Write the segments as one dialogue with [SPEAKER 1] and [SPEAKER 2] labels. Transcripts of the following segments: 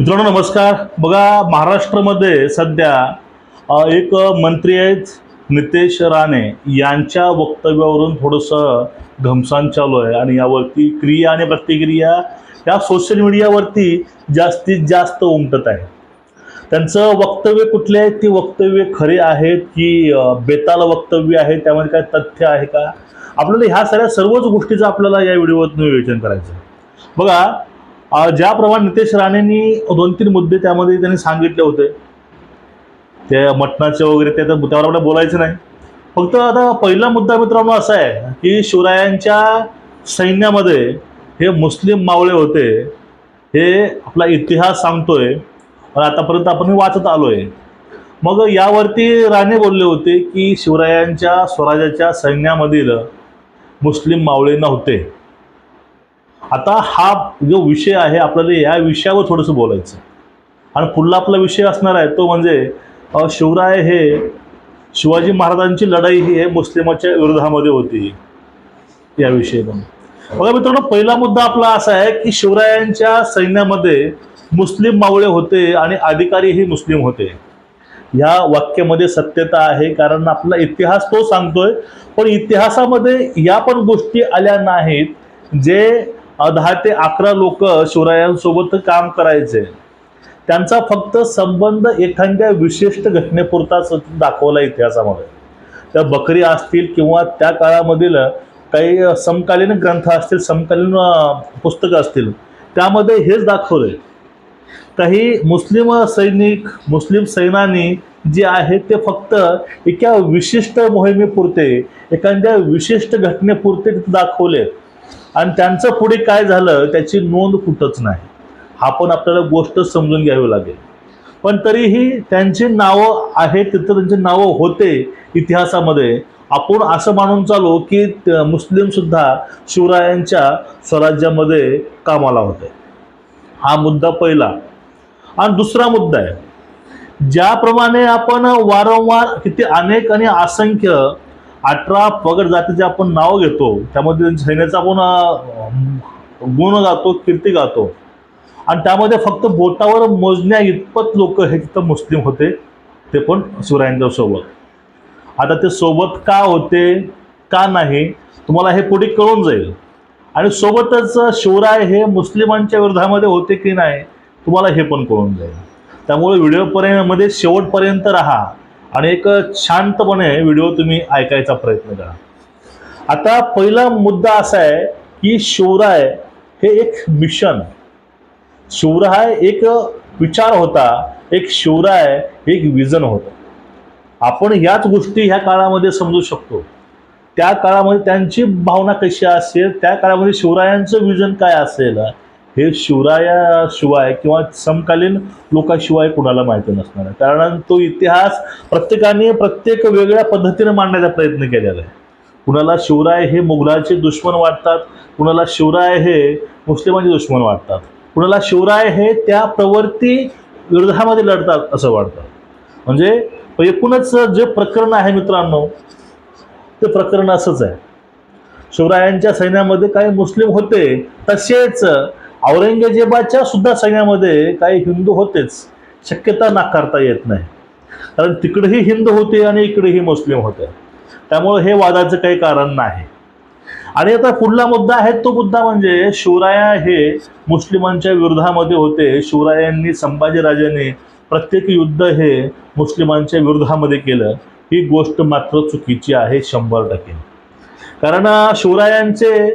[SPEAKER 1] मित्रांनो नमस्कार. बघा महाराष्ट्रामध्ये सध्या एक मंत्री आहेत नितेश राणे. यांच्या वक्तव्यावरून थोडंसं घमसान चालू आहे आणि यावरती क्रिया आणि प्रतिक्रिया या सोशल मीडियावरती जास्तीत जास्त उमटत आहे. त्यांचं वक्तव्य कुठले आहेत ती वक्तव्य खरे आहेत की बेताल वक्तव्य आहे? त्यामध्ये काय तथ्य आहे का? आपल्याला ह्या सगळ्या सर्वच गोष्टीचं आपल्याला या व्हिडिओतून विवेचन करायचं आहे. बघा ज्याप्रमाणे नितेश राणेंनी दोन तीन मुद्दे त्यामध्ये त्यांनी सांगितले होते. ते मटणाचे वगैरे ते तर त्यावर आपल्याला बोलायचं नाही. फक्त आता पहिला मुद्दा मित्रांनो असा आहे की शिवरायांच्या सैन्यामध्ये हे मुस्लिम मावळे होते. हे आपला इतिहास सांगतोय. आणि आतापर्यंत आपण वाचत आलोय. मग यावरती राणे बोलले होते की शिवरायांच्या स्वराज्याच्या सैन्यामधील मुस्लिम मावळे नव्हते. आता हा जो विषय आहे आपल्याला या विषयावर थोडंसं बोलायचं आणि पुढला आपला विषय असणार आहे तो म्हणजे शिवराय हे शिवाजी महाराजांची लढाई ही हे मुस्लिमाच्या विरोधामध्ये होती याविषयी पण बघा मित्रांनो पहिला मुद्दा आपला असा आहे की शिवरायांच्या सैन्यामध्ये मुस्लिम मावळे होते आणि अधिकारीही मुस्लिम होते. ह्या वाक्यामध्ये सत्यता आहे कारण आपला इतिहास तो सांगतोय पण इतिहासामध्ये या पण गोष्टी आल्या नाहीत जे दहा ते अकरा लोक शिवरायांसोबत काम करायचे. त्यांचा फक्त संबंध एखाद्या विशिष्ट घटनेपुरताच दाखवला इतिहासामध्ये. त्या बकरी असतील किंवा त्या काळामधील काही समकालीन ग्रंथ असतील समकालीन पुस्तकं असतील त्यामध्ये हेच दाखवले काही मुस्लिम सैनिक मुस्लिम सैनानी जे आहेत ते फक्त एका विशिष्ट मोहिमेपुरते एखाद्या विशिष्ट घटनेपुरते तिथे दाखवले. आणि त्यांचं पुढे काय झालं त्याची नोंद कुठंच नाही. हा पण आपल्याला गोष्ट समजून घ्यावी लागेल. पण तरीही त्यांची नावं आहेत तिथं त्यांची नावं होते इतिहासामध्ये. आपण असं मानून चालू की मुस्लिमसुद्धा शिवरायांच्या स्वराज्यामध्ये कामाला होते. हा मुद्दा पहिला. आणि दुसरा मुद्दा आहे ज्याप्रमाणे आपण वारंवार किती अनेक आणि असंख्य अठरा पगड जातीचे आपण नाव घेतो त्यामध्ये त्यांच्या सैन्याचा आपण गुण गातो कीर्ती गातो. आणि त्यामध्ये फक्त बोटावर मोजण्या इतपत लोक हे तिथं मुस्लिम होते ते पण शिवरायांच्या सोबत. आता ते सोबत का होते का नाही तुम्हाला हे पुढे कळून जाईल. आणि सोबतच शिवराय हे मुस्लिमांच्या विरोधामध्ये होते की नाही तुम्हाला हे पण कळून जाईल. त्यामुळे व्हिडिओपर्यंतमध्ये शेवटपर्यंत राहा. आणि एक शांतपणे व्हिडिओ तुम्ही ऐकायचा प्रयत्न करा. आता पहिला मुद्दा असा आहे की शिवराय हे एक मिशन शिवराय एक विचार होता एक शिवराय एक विजन होतं. आपण ह्याच गोष्टी ह्या काळामध्ये समजू शकतो. त्या काळामध्ये त्यांची भावना कशी असेल त्या काळामध्ये शिवरायांचं विजन काय असेल हे शिवरायाशिवाय किंवा समकालीन लोकाशिवाय कुणाला माहिती नसणार आहे. कारण तो इतिहास प्रत्येकाने प्रत्येक वेगळ्या पद्धतीने मांडण्याचा प्रयत्न केलेला आहे. कुणाला शिवराय हे मुघलाचे दुश्मन वाटतात कुणाला शिवराय हे मुस्लिमांचे दुश्मन वाटतात कुणाला शिवराय हे त्या प्रवृत्ती विरोधामध्ये लढतात असं वाटतं. म्हणजे एकूणच जे प्रकरण आहे मित्रांनो ते प्रकरण असंच आहे. शिवरायांच्या सैन्यामध्ये काही मुस्लिम होते तसेच औरंगजेबाच्या सुद्धा सैन्यामध्ये काही हिंदू होतेच शक्यता नाकारता येत नाही. कारण तिकडेही हिंदू होते आणि इकडेही मुस्लिम होते. त्यामुळे हे वादाचं काही कारण नाही. आणि आता पुढला मुद्दा आहे तो मुद्दा म्हणजे शिवराया हे मुस्लिमांच्या विरोधामध्ये होते. शिवरायांनी संभाजीराजांनी प्रत्येक युद्ध हे मुस्लिमांच्या विरोधामध्ये केलं. ही गोष्ट मात्र चुकीची आहे शंभर टक्के. कारण शिवरायांचे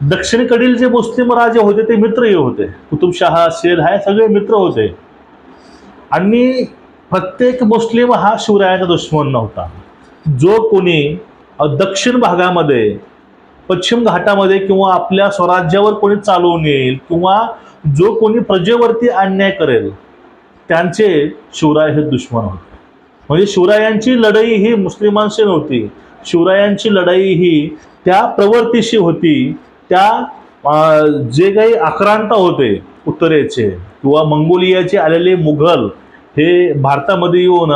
[SPEAKER 1] दक्षिणेकडील जे मुस्लिम राजे होते ते मित्रही होते. कुतुबशहा शेर हे सगळे मित्र होते. आणि प्रत्येक मुस्लिम हा शिवरायाचा दुश्मन नव्हता. जो कोणी दक्षिण भागामध्ये पश्चिम घाटामध्ये किंवा आपल्या स्वराज्यावर कोणी चालवून येईल किंवा जो कोणी प्रजेवरती अन्याय करेल त्यांचे शिवराय हे दुश्मन होते. म्हणजे शिवरायांची लढाई ही मुस्लिमांशी नव्हती. शिवरायांची लढाई ही त्या प्रवृत्तीशी होती. त्या जे काही आक्रांत होते उत्तरेचे किंवा मंगोलियाचे आलेले मुघल हे भारतामध्ये येऊन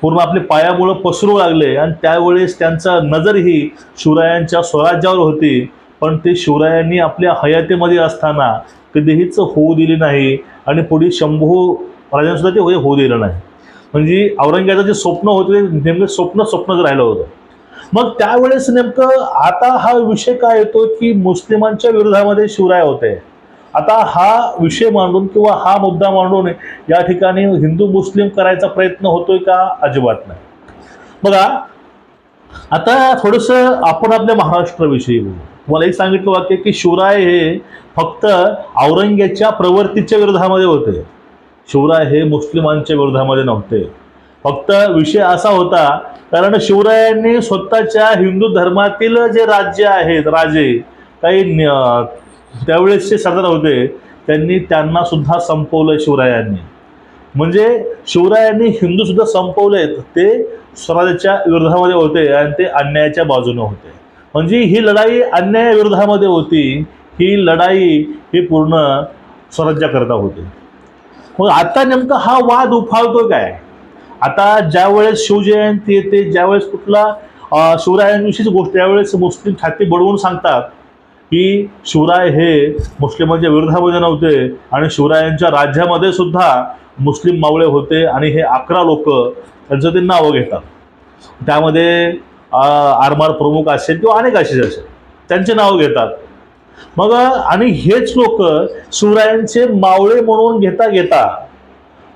[SPEAKER 1] पूर्ण आपले पायामुळं पसरू लागले. आणि त्यावेळेस त्यांचा नजर ही शिवरायांच्या स्वराज्यावर होती. पण ते शिवरायांनी आपल्या हयातीमध्ये असताना कधीहीच होऊ दिली नाही आणि पुढे शंभू राजांसुद्धा ते होऊ दिलं नाही. म्हणजे औरंगजेबाचं जे स्वप्न होते ते नेमकं स्वप्न स्वप्नच राहिलं होतं. मग त्यावेळेस नेमकं आता हा विषय काय येतो की मुस्लिमांच्या विरोधामध्ये शिवराय होते? आता हा विषय मांडून किंवा हा मुद्दा मांडून या ठिकाणी हिंदू मुस्लिम करायचा प्रयत्न होतोय का? अजिबात नाही. बघा आता थोडंसं आपण आपल्या महाराष्ट्राविषयी बोलू. मला एक सांगितलं वाक्य की शिवराय हे फक्त औरंगजेबाच्या प्रवृत्तीच्या विरोधामध्ये होते. शिवराय हे मुस्लिमांच्या विरोधामध्ये नव्हते. फक्त विषय असा होता कारण शिवरायांनी स्वतःच्या हिंदू धर्मातील जे राज्य आहेत राजे काही त्यावेळेसचे सरदार होते त्यांनी त्यांना सुद्धा संपवलं शिवरायांनी. म्हणजे शिवरायांनी हिंदू सुद्धा संपवलेत ते स्वराज्याच्या विरोधामध्ये होते आणि ते अन्यायाच्या बाजूने होते. म्हणजे ही लढाई अन्यायाविरोधामध्ये होती ही लढाई ही पूर्ण स्वराज्याकरता होती. मग आता नेमका हा वाद उफाळतो काय? आता ज्यावेळेस शिवजयंती येते ज्यावेळेस कुठला शिवरायांविषयीच गोष्ट त्यावेळेस मुस्लिम छाती बडवून सांगतात की शिवराय हे मुस्लिमांच्या विरोधामध्ये नव्हते आणि शिवरायांच्या राज्यामध्ये सुद्धा मुस्लिम मावळे होते आणि हे अकरा लोक त्यांचं ते नावं घेतात. त्यामध्ये आरमार प्रमुख असेल किंवा अनेक असे असेल त्यांचे नावं घेतात. मग आणि हेच लोक शिवरायांचे मावळे म्हणून घेता घेता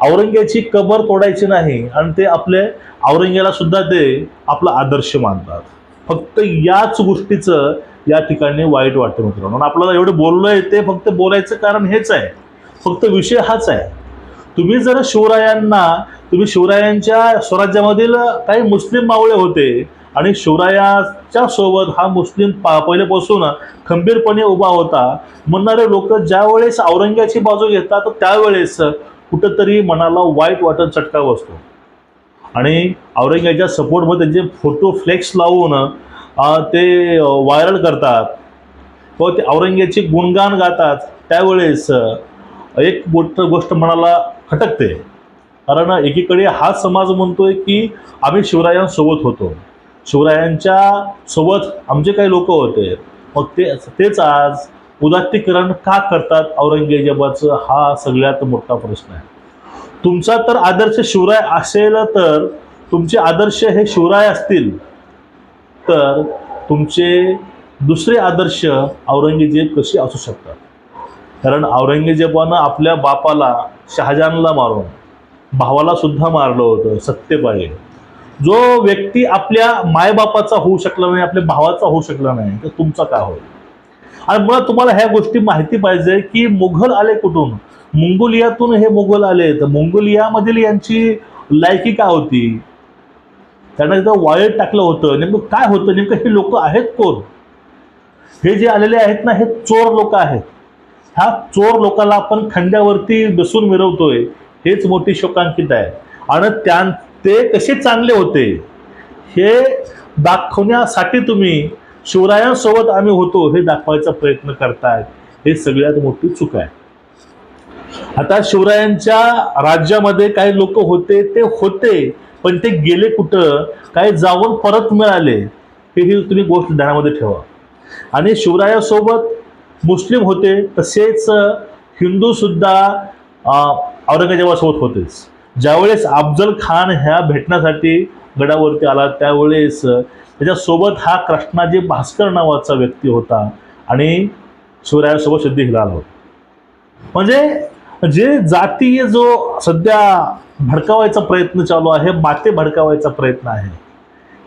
[SPEAKER 1] औरंगाची कबर तोडायची नाही आणि ते आपले औरंगाला सुद्धा ते आपला आदर्श मानतात. फक्त याच गोष्टीचं या ठिकाणी वाईट वाटतं मित्रांनो. आपल्याला एवढं बोललोय ते फक्त बोलायचं कारण हेच आहे. फक्त विषय हाच आहे. तुम्ही जर शिवरायांना तुम्ही शिवरायांच्या स्वराज्यामधील काही मुस्लिम मावळे होते आणि शिवरायाच्या सोबत हा मुस्लिम पा पहिल्यापासून खंबीरपणे उभा होता म्हणणारे लोक ज्यावेळेस औरंग्याची बाजू घेतात त्यावेळेस कुठंतरी मनाला वाईट वाटत चटका बसतो आणि औरंगाच्या सपोर्टमध्ये जे फोटो फ्लेक्स लावून ते व्हायरल करतात. किंवा ते औरंग्याचे गुणगान गातात त्यावेळेस एक गोष्ट गोष्ट मनाला खटकते. कारण एकीकडे हा समाज म्हणतोय की आम्ही शिवरायांसोबत होतो. शिवरायांच्या सोबत आमचे काही लोक होते. मग ते तेच आज उदात्तीकरण का करतात औरंगजेबाचं? हा सगळ्यात मोठा प्रश्न आहे. तुमचा तर आदर्श शिवराय असेल तर तुमचे आदर्श हे शिवराय असतील तर तुमचे दुसरे आदर्श औरंगजेब कसे असू शकतात? कारण औरंगजेबानं आपल्या बापाला शहाजहानला मारून भावाला सुद्धा मारलं होतं सत्यबाई जो व्यक्ती आपल्या मायबापाचा होऊ शकला नाही आपल्या भावाचा होऊ शकला नाही तर तुमचा काय होईल? आणि मुळात तुम्हाला ह्या गोष्टी माहिती पाहिजे की मुघल आले कुठून? मंगोलियातून हे मुघल आले. तर मंगोलियामधील यांची लायकी काय होती? त्यांना तिथं वायर टाकलं होतं. नेमकं काय होतं? नेमकं हे लोक आहेत कोण? हे जे आलेले आहेत ना हे चोर लोक आहेत. ह्या चोर लोकांना आपण खंड्यावरती बसून मिरवतोय. हेच मोठी शोकांकित आहे. आणि त्या ते कसे चांगले होते? हे दाखवण्यासाठी तुम्ही शिवरायांसोबत आम्ही होतो हे दाखवायचा प्रयत्न करतायत. हे सगळ्यात मोठी चूक आहे. आता शिवरायांच्या राज्यामध्ये काही लोक होते ते होते पण ते गेले कुठं? काही जाऊन परत मिळाले हे ही तुम्ही गोष्ट ध्यानामध्ये ठेवा. आणि शिवरायासोबत मुस्लिम होते तसेच हिंदू सुद्धा औरंगजेबासोबत होतेच. ज्यावेळेस अफजल खान ह्या भेटण्यासाठी गडावरती आला त्यावेळेस त्याच्यासोबत हा कृष्णाजी भास्कर नावाचा व्यक्ती होता आणि शिवरायासोबत सिद्धी हिलाल होता. म्हणजे जे जातीय जो सध्या भडकावायचा प्रयत्न चालू आहे माते भडकावायचा प्रयत्न आहे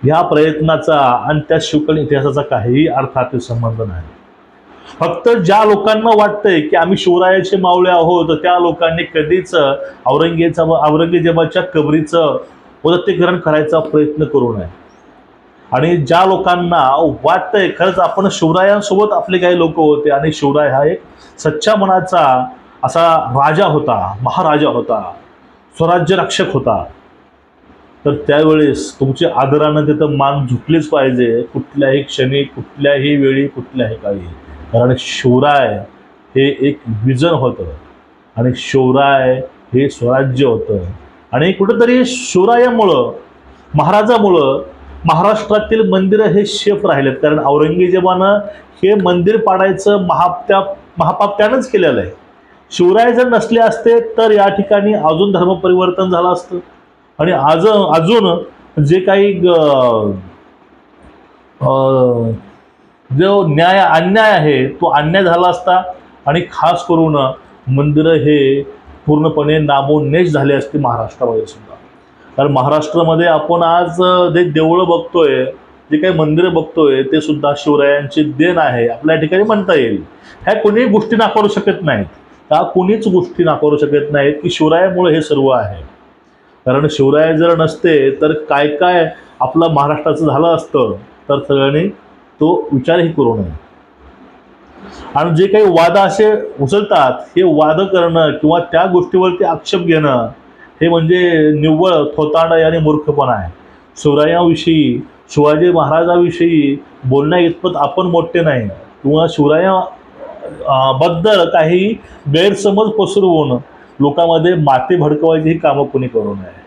[SPEAKER 1] ह्या प्रयत्नाचा आणि त्या शिवकालीन इतिहासाचा काहीही अर्थातील संबंध नाही. फक्त ज्या लोकांना वाटतंय की आम्ही शिवरायाचे मावळे आहोत त्या लोकांनी कधीच औरंगजेबा औरंगजेबाच्या कबरीचं उदत्तीकरण करायचा प्रयत्न करू नये. आणि ज्या लोकांना वाटतंय खरंच आपण शिवरायांसोबत आपले काही लोक होते आणि शिवराय हा एक सच्चा मनाचा असा राजा होता महाराजा होता स्वराज्य रक्षक होता. तर त्यावेळेस तुमचे आदरानं तिथं मान झुकलीच पाहिजे कुठल्याही क्षणी कुठल्याही वेळी कुठल्याही काळी. कारण शिवराय हे एक विजन होतं आणि शिवराय हे स्वराज्य होतं. आणि कुठंतरी शिवरायामुळं महाराजामुळं महाराष्ट्रातील मंदिरं हे शेफ राहिलेत. कारण औरंगजेबानं हे मंदिर पाडायचं महाप्त्या महापाप त्यानंच केलेलं आहे. शिवराय जर नसले असते तर या ठिकाणी अजून धर्मपरिवर्तन झालं असतं. आणि आज अजून जे काही जो न्याय अन्याय आहे तो अन्याय झाला असता. आणि खास करून मंदिरं हे पूर्णपणे नामोन्मेष झाले असते महाराष्ट्रामध्ये सुद्धा. कारण महाराष्ट्रामध्ये आपण आज जे देवळं बघतोय जे काही मंदिरं बघतोय ते सुद्धा शिवरायांची देण आहे आपल्या ठिकाणी म्हणता येईल. ह्या कोणीही गोष्टी नाकारू शकत नाहीत. का कोणीच गोष्टी नाकारू शकत नाहीत की शिवरायामुळे हे सर्व आहे? कारण शिवराय जर नसते तर काय काय आपलं महाराष्ट्राचं झालं असतं तर सगळ्यांनी तो विचारही करू नये. आणि जे काही वाद असे उचलतात हे वाद करणं किंवा त्या गोष्टीवरती आक्षेप घेणं हे म्हणजे निव्वळ थोतांड आणि मूर्खपणा आहे. शिवरायाविषयी शिवाजी महाराजाविषयी बोलण्या इतपत आपण मोठे नाही. किंवा शिवराया बद्दल काही गैरसमज पसरवून लोकांमध्ये माती भडकवायची ही कामं कोणी करू नये.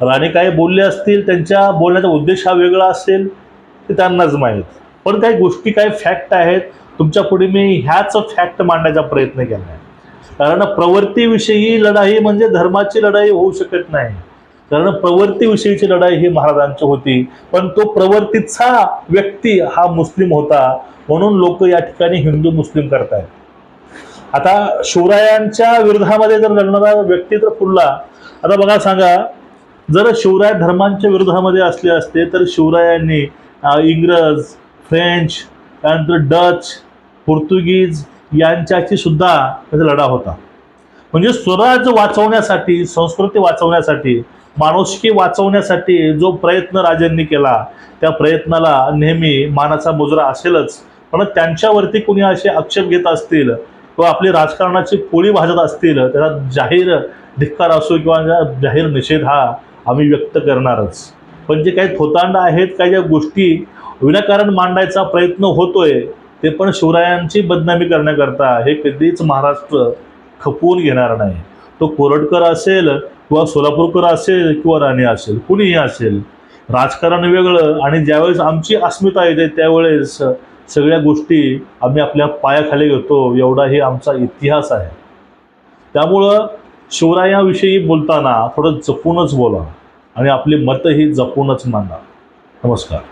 [SPEAKER 1] राणे काय बोलले असतील त्यांच्या बोलण्याचा उद्देश हा वेगळा असेल ते त्यांनाच माहीत. पण काही गोष्टी काही फॅक्ट आहेत. तुमच्यापुढे मी ह्याच फॅक्ट मांडण्याचा प्रयत्न केला आहे कारण प्रवृत्तीविषयी लढाई म्हणजे धर्माची लढाई होऊ शकत नाही. कारण प्रवृत्तीविषयीची लढाई ही महाराजांची होती. पण तो प्रवृत्तीचा व्यक्ती हा मुस्लिम होता. म्हणून लोक या ठिकाणी हिंदू मुस्लिम करतायत. आता शिवरायांच्या विरोधामध्ये जर लढणारा व्यक्ती जर फुलला. आता बघा सांगा. जर शिवराय धर्मांच्या विरोधामध्ये असले असते तर शिवरायांनी इंग्रज फ्रेंच त्यानंतर डच पोर्तुगीज यांच्याशी सुद्धा त्याचा लढा होता. म्हणजे स्वराज वाचवण्यासाठी संस्कृती वाचवण्यासाठी माणुसकी वाचवण्यासाठी जो प्रयत्न राजांनी केला त्या प्रयत्नाला नेहमी मानाचा मुजरा असेलच. पण त्यांच्यावरती कुणी असे आक्षेप घेत असतील किंवा आपली राजकारणाची पोळी भाजत असतील त्याचा जाहीर धिक्कार असो किंवा जाहीर निषेध हा आम्ही व्यक्त करणारच. पण जे काही थोतांड आहेत काही ज्या गोष्टी विनाकारण मांडायचा प्रयत्न होतोय ते पण शिवरायांची बदनामी करण्याकरता हे कधीच महाराष्ट्र खपवून घेणार नाही. तो कोरटकर असेल किंवा सोलापूरकर असेल किंवा राणे असेल कुणीही असेल राजकारण वेगळं आणि ज्यावेळेस आमची अस्मिता येते त्यावेळेस सगळ्या गोष्टी आम्ही आपल्या पायाखाली घेतो एवढाही आमचा इतिहास आहे. त्यामुळं शिवरायाविषयी बोलताना थोडं जपूनच बोला आणि आपली मतंही जपूनच मांडा. नमस्कार.